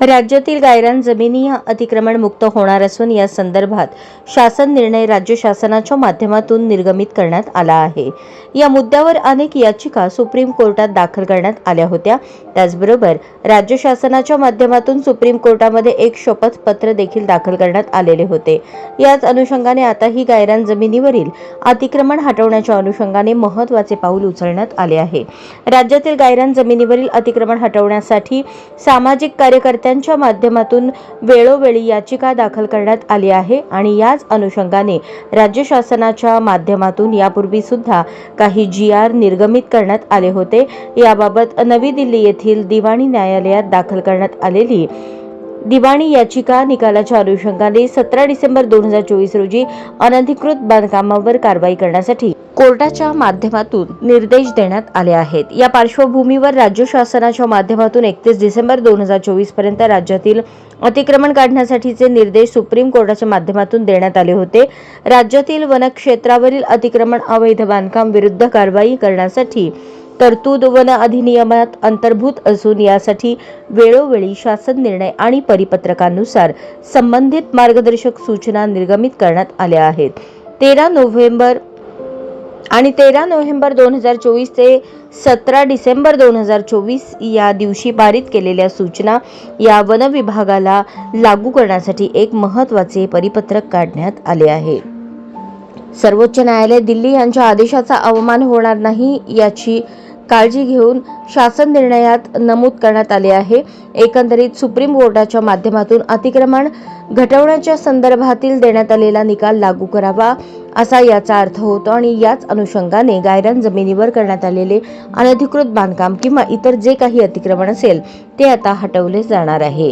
राज्यातील गायरान जमिनी अतिक्रमण मुक्त होणार असून या संदर्भात शासन निर्णय राज्य शासनाच्या माध्यमातून निर्गमित करण्यात आला आहे. या मुद्द्यावर अनेक याचिका सुप्रीम कोर्टात दाखल करण्यात आल्या होत्या. त्याचबरोबर राज्य शासनाच्या माध्यमातून सुप्रीम कोर्टामध्ये एक शपथपत्र देखील दाखल करण्यात आलेले होते. याच अनुषंगाने आता ही गायरान जमिनीवरील अतिक्रमण हटवण्याच्या अनुषंगाने महत्त्वाचे पाऊल उचलण्यात आले आहे. राज्यातील गायरान जमिनीवरील अतिक्रमण हटवण्यासाठी सामाजिक कार्यकर्ते कार्यकर्त्यांच्या माध्यमातून वेळोवेळी याचिका दाखल करण्यात आली आहे आणि याच अनुषंगाने राज्य शासनाच्या माध्यमातून यापूर्वी सुद्धा काही जी आर निर्गमित करण्यात आले होते. याबाबत नवी दिल्ली येथील दिवाणी न्यायालयात दाखल करण्यात आलेली दिवाणी याचिका निकालाच्या अनुषंगाने सतरा डिसेंबर दोन हजार चोवीस रोजी अनधिकृत बांधकामावर कारवाई करण्यासाठी कोर्टाच्या माध्यमातून निर्देश देण्यात आले आहेत. या पार्श्वभूमीवर राज्य शासनाच्या माध्यमातून एकतीस डिसेंबर दोन हजार चोवीसपर्यंत राज्यातील अतिक्रमण काढण्यासाठीचे निर्देश सुप्रीम कोर्टाच्या माध्यमातून देण्यात आले होते. राज्यातील वनक्षेत्रावरील अतिक्रमण अवैध बांधकाम विरुद्ध कारवाई करण्यासाठी तरतूद वन अधिनियमात अंतर्भूत असून यासाठी वेळोवेळी शासन निर्णय आणि परिपत्रकानुसार संबंधित मार्गदर्शक सूचना निर्गमित करण्यात आल्या आहेत. तेरा नोव्हेंबर आणि तेरा नोव्हेंबर दोन हजार चोवीस ते सतरा डिसेंबर दोन हजार चोवीस या दिवशी पारित केलेल्या सूचना या वन विभागाला लागू करण्यासाठी एक महत्त्वाचे परिपत्रक काढण्यात आले आहे. सर्वोच्च न्यायालय दिल्ली यांच्या आदेशाचा अवमान होणार नाही याची काळजी घेऊन शासन निर्णयात नमूद करण्यात आले आहे. एकंदरीत सुप्रीम कोर्टाच्या माध्यमातून अतिक्रमण घटवण्याच्या संदर्भातील देण्यात आलेला निकाल लागू करावा असा याचा अर्थ होतो आणि याच अनुषंगाने गायरान जमिनीवर करण्यात आलेले अनधिकृत बांधकाम किंवा इतर जे काही अतिक्रमण असेल ते आता हटवले जाणार आहे.